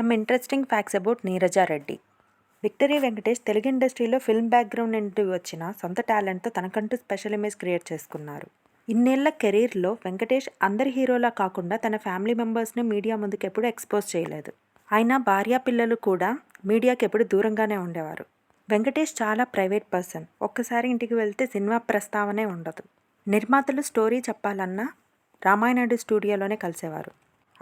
Some interesting facts about Neeraja Reddy. Victory Venkatesh Telugu ఇండస్ట్రీలో film background నుండి వచ్చిన సొంత టాలెంట్తో తనకంటూ స్పెషల్ ఇమేజ్ క్రియేట్ చేసుకున్నారు. ఇన్నేళ్ళ కెరీర్లో వెంకటేష్ అందరి హీరోలా కాకుండా తన ఫ్యామిలీ మెంబర్స్ని మీడియా ముందుకు ఎప్పుడూ ఎక్స్పోజ్ చేయలేదు. ఆయన భార్య పిల్లలు కూడా మీడియాకి ఎప్పుడు దూరంగానే ఉండేవారు. వెంకటేష్ చాలా ప్రైవేట్ పర్సన్. ఒక్కసారి ఇంటికి వెళ్తే సినిమా ప్రస్తావనే ఉండదు. నిర్మాతలు స్టోరీ చెప్పాలన్నా రామాయణుడి స్టూడియోలోనే కలిసేవారు.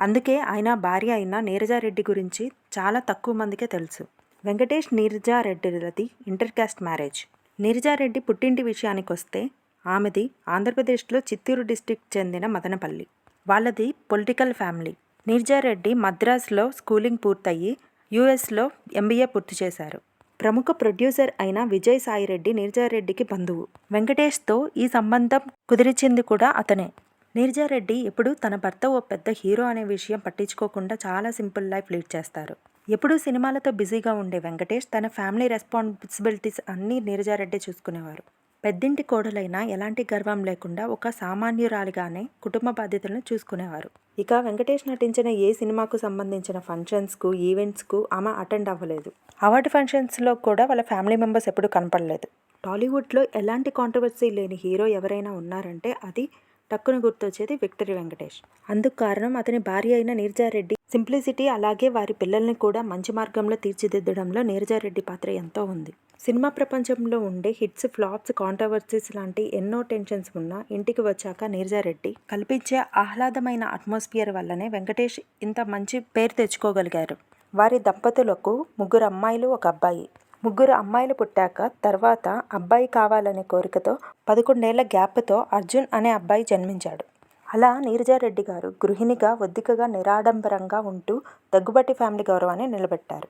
అందుకే ఆయన భార్య అయిన నీరజారెడ్డి గురించి చాలా తక్కువ మందికే తెలుసు. వెంకటేష్ నీరజారెడ్డిలది ఇంటర్కాస్ట్ మ్యారేజ్. నీరజారెడ్డి పుట్టింటి విషయానికి వస్తే ఆమెది ఆంధ్రప్రదేశ్లో చిత్తూరు డిస్టిక్ చెందిన మదనపల్లి. వాళ్ళది పొలిటికల్ ఫ్యామిలీ. నీరజారెడ్డి మద్రాస్లో స్కూలింగ్ పూర్తయి యుఎస్లో ఎంబీఏ పూర్తి చేశారు. ప్రముఖ ప్రొడ్యూసర్ అయిన విజయ్ సాయిరెడ్డి నీరజారెడ్డికి బంధువు. వెంకటేష్తో ఈ సంబంధం కుదిరిచింది కూడా అతనే. నీరజారెడ్డి ఎప్పుడు తన భర్త ఓ పెద్ద హీరో అనే విషయం పట్టించుకోకుండా చాలా సింపుల్ లైఫ్ లీడ్ చేస్తారు. ఎప్పుడూ సినిమాలతో బిజీగా ఉండే వెంకటేష్ తన ఫ్యామిలీ రెస్పాన్సిబిలిటీస్ అన్నీ నీరజారెడ్డి చూసుకునేవారు. పెద్దింటి కోడలైనా ఎలాంటి గర్వం లేకుండా ఒక సామాన్యురాలిగానే కుటుంబ బాధ్యతలను చూసుకునేవారు. ఇక వెంకటేష్ నటించిన ఏ సినిమాకు సంబంధించిన ఫంక్షన్స్కు ఈవెంట్స్కు ఆమె అటెండ్ అవ్వలేదు. అవార్డు ఫంక్షన్స్లో కూడా వాళ్ళ ఫ్యామిలీ మెంబర్స్ ఎప్పుడూ కనపడలేదు. టాలీవుడ్లో ఎలాంటి కాంట్రవర్సీ లేని హీరో ఎవరైనా ఉన్నారంటే అది టక్కున గుర్తొచ్చేది విక్టరీ వెంకటేష్. అందుకు కారణం అతని భార్య అయిన నీరజారెడ్డి. సింప్లిసిటీ అలాగే వారి పిల్లల్ని కూడా మంచి మార్గంలో తీర్చిదిద్దడంలో నీరజారెడ్డి పాత్ర ఎంతో ఉంది. సినిమా ప్రపంచంలో ఉండే హిట్స్ ఫ్లాప్స్ కాంట్రవర్సీస్ లాంటి ఎన్నో టెన్షన్స్ ఉన్నా ఇంటికి వచ్చాక నీరజారెడ్డి కల్పించే ఆహ్లాదమైన అట్మాస్ఫియర్ వల్లనే వెంకటేష్ ఇంత మంచి పేరు తెచ్చుకోగలిగారు. వారి దంపతులకు ముగ్గురు అమ్మాయిలు ఒక అబ్బాయి. ముగ్గురు అమ్మాయిలు పుట్టాక తర్వాత అబ్బాయి కావాలనే కోరికతో పదకొండేళ్ళ గ్యాప్తో అర్జున్ అనే అబ్బాయి జన్మించాడు. అలా నీరజారెడ్డి గారు గృహిణిగా ఒద్దికగా నిరాడంబరంగా ఉంటూ దగ్గుబాటి ఫ్యామిలీ గౌరవాన్ని నిలబెట్టారు.